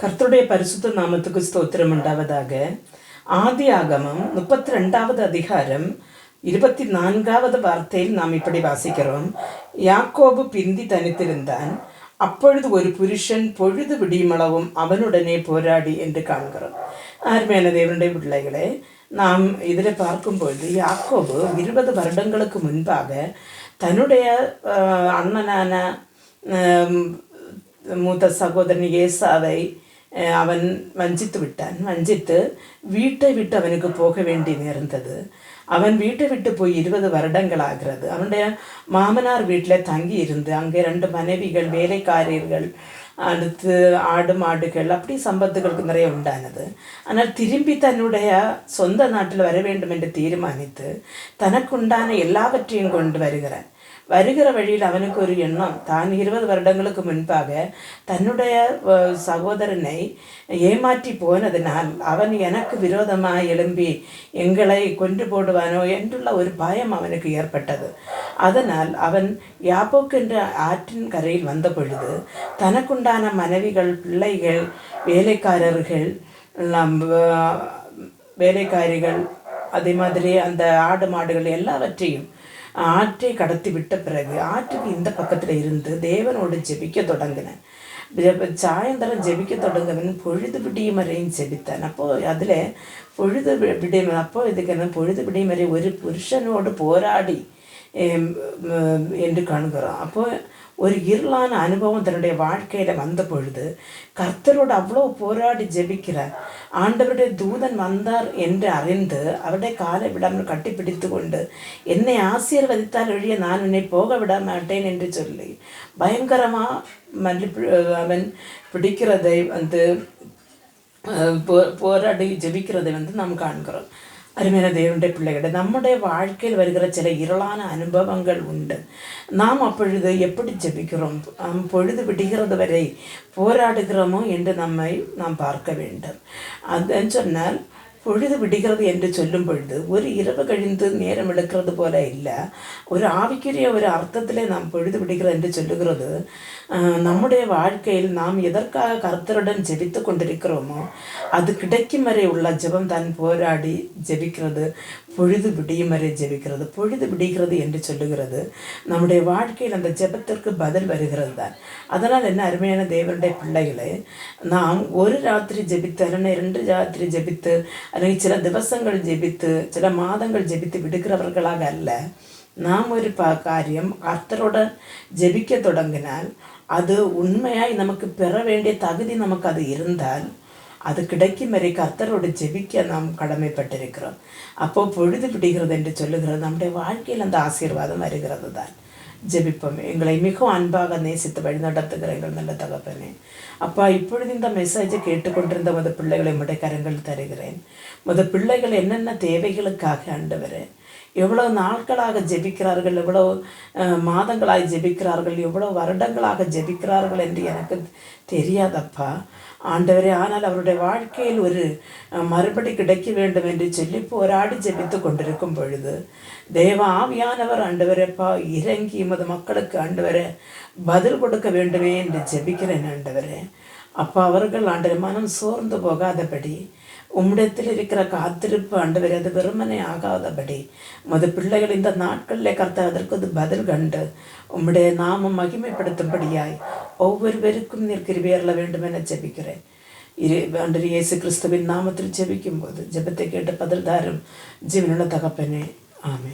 கர்த்தருடைய பரிசுத்த நாமத்துக்கு ஸ்தோத்திரம் உண்டாவதாக. ஆதி ஆகமம் முப்பத்தி ரெண்டாவது அதிகாரம் இருபத்தி நான்காவது வார்த்தையில் நாம் இப்படி வாசிக்கிறோம். யாக்கோபு பிந்தி தனித்திருந்தான். அப்பொழுது ஒரு புருஷன் பொழுது விடியுமளவும் அவனுடனே போராடி என்று காண்கிறோம். அருமையான தேவனுடைய பிள்ளைகளே நாம் இதில் பார்க்கும்பொழுது யாக்கோபு இருபது வருடங்களுக்கு முன்பாக தன்னுடைய அண்ணனான மூத்த சகோதரன் ஏசாவை அஹ், அவன் வஞ்சித்து விட்டான் வஞ்சித்து வீட்டை விட்டு அவனுக்கு போக வேண்டி நேர்ந்தது அவன் வீட்டை விட்டு போய் இருபது வருடங்கள் ஆகிறது அவனுடைய மாமனார் வீட்டில் தங்கி இருந்து அங்கே ரெண்டு மனைவிகள் வேலைக்காரர்கள் அடுத்து ஆடு மாடுகள் அப்படி சம்பத்துகளுக்கு நிறைய உண்டானது. ஆனால் திரும்பி தன்னுடைய சொந்த நாட்டில் வர வேண்டும் என்று தீர்மானித்து தனக்குண்டான எல்லாவற்றையும் கொண்டு வருகிறான். வருகிற வழியில் அவனுக்கு ஒரு எண்ணம். தான் இருபது வருடங்களுக்கு முன்பாக தன்னுடைய சகோதரனை ஏமாற்றி போனதினால் அவன் எனக்கு விரோதமாக எழும்பி எங்களை கொன்று போடுவானோ என்றுள்ள ஒரு பயம் அவனுக்கு ஏற்பட்டது. அதனால் அவன் யாப்போக்கு என்ற ஆற்றின் கரையில் வந்த பொழுது தனக்குண்டான மனைவிகள் பிள்ளைகள் வேலைக்காரர்கள் வேலைக்காரிகள் அதே மாதிரி அந்த ஆடு மாடுகள் எல்லாவற்றையும் ஆற்றை கடத்தி விட்ட பிறகு ஆற்றுக்கு இந்த பக்கத்தில் இருந்து தேவனோடு ஜெபிக்க தொடங்கினேன் சாயந்தரம் ஜெபிக்க தொடங்கவன் பொழுது விடியும் வரையும் ஜெபித்தான். அப்போது அதில் பொழுது வி- விடியும் அப்போ இதுக்கு என்ன பொழுது விடியும் வரை ஒரு புருஷனோடு போராடி என்று காணுகிறோம் அப்போ ஒரு இருளான அனுபவம் தன்னுடைய வாழ்க்கையில் வந்த பொழுது கர்த்தரோடு அவ்வளோ போராடி ஜெபிக்கிறார் ஆண்டவருடைய தூதன் வந்தார் என்று அறிந்து அவருடைய காலை விடாமல் கட்டிப்பிடித்து கொண்டு என்னை ஆசீர்வதித்தால் ஒழிய நான் உன்னை போக விட மாட்டேன் என்று சொல்லி பயங்கரமாக மல்லி அவன் பிடிக்கிறதை வந்து போ போராடி ஜெபிக்கிறதை வந்து நாம் காண்கிறோம் அருமையான தேவனுடைய பிள்ளைகளை நம்முடைய வாழ்க்கையில் வருகிற சில இருளான அனுபவங்கள் உண்டு. நாம் அப்பொழுது எப்படி ஜபிக்கிறோம்? பொழுது விடுகிறது வரை போராடுகிறோமோ என்று நம்மை நாம் பார்க்க வேண்டும். அது சொன்னால் பொழுது விடுகிறது என்று சொல்லும் பொழுது ஒரு இரவு கழிந்து நேரம் எடுக்கிறது போல இல்லை. ஒரு ஆவிக்குரிய ஒரு அர்த்தத்தில் நாம் பொழுது விடுகிறது என்று சொல்லுகிறது. நம்முடைய வாழ்க்கையில் நாம் எதற்காக கர்த்தருடன் ஜெபித்து கொண்டிருக்கிறோமோ அது கிடைக்கும் வரை உள்ள ஜெபம் தான் போராடி ஜெபிக்கிறது பொழுது விடியும் வரை ஜெபிக்கிறது பொழுது விடுகிறது என்று சொல்லுகிறது. நம்முடைய வாழ்க்கையில் அந்த ஜெபத்திற்கு பதில் வருகிறது தான். அதனால் என்ன அருமையான தேவனுடைய பிள்ளைகளே நாம் ஒரு ராத்திரி ஜெபித்து அல்லனா இரண்டு ராத்திரி ஜெபித்து അല്ലെങ്കിൽ சில திவசங்கள் ஜெபித்து சில மாதங்கள் ஜெபித்து விடுகிறவர்களாக அல்ல நாம் ஒரு ப காரியம் கர்த்தருடன் ஜெபிக்க தொடங்கினால் அது உண்மையாய் நமக்கு பெற வேண்டிய தகுதி நமக்கு அது இருந்தால் அது கிடைக்கும் வரை கர்த்தரோடு ஜெபிக்க நாம் கடமைப்பட்டிருக்கிறோம் அப்போ பொழுது விடுகிறது என்று சொல்லுகிறது நம்முடைய வாழ்க்கையில் அந்த ஆசீர்வாதம் வருகிறது தான் ஜெபிப்போம். எங்களை மிகவும் அன்பாக நேசித்து வழிநடத்துகிற எங்கள் நல்ல தகப்பனே. அப்பா இப்பொழுது இந்த மெசேஜை கேட்டுக்கொண்டிருந்த மத பிள்ளைகளை உம்முடைய கரங்கள் தருகிறேன். மத பிள்ளைகள் என்னென்ன தேவைகளுக்காக ஆண்டவரே எவ்வளோ நாட்களாக ஜெபிக்கிறார்கள் எவ்வளோ அஹ், மாதங்களாய் ஜெபிக்கிறார்கள் எவ்வளோ வருடங்களாக ஜெபிக்கிறார்கள் என்று எனக்கு தெரியாதப்பா. ஆண்டவரே ஆனால் அவருடைய வாழ்க்கையில் ஒரு மறுபடி கிடைக்க வேண்டும் என்று சொல்லி போராடி ஜெபித்து கொண்டிருக்கும் பொழுது தேவ ஆவியானவர் ஆண்டவரேப்பா இறங்கி மது மக்களுக்கு ஆண்டவரை பதில் கொடுக்க வேண்டுமே என்று ஜெபிக்கிறேன் ஆண்டவரே. அப்போ அவர்கள் ஆண்டவரே மனம் சோர்ந்து போகாதபடி உம்மிடத்தில் இருக்கிற காத்திருப்பு ஆண்டவரே அது வெறுமனே ஆகாதபடி மது பிள்ளைகள் இந்த நாட்களிலே கர்த்தா அதற்கு அது பதில் கண்டு உம்முடைய நாமம் மகிமைப்படுத்தும்படியாய் ஒவ்வொருவருக்கும் நீர் கிருபையறல வேண்டும் என ஜெபிக்கிறேன். இரு ஆண்டவர் இயேசு கிறிஸ்துவின் நாமத்தில் ஜெபிக்கும் போது ஜெபத்தை கேட்டு பதில் தாரும். ஜீவனுள்ள தகப்பனே ஆமே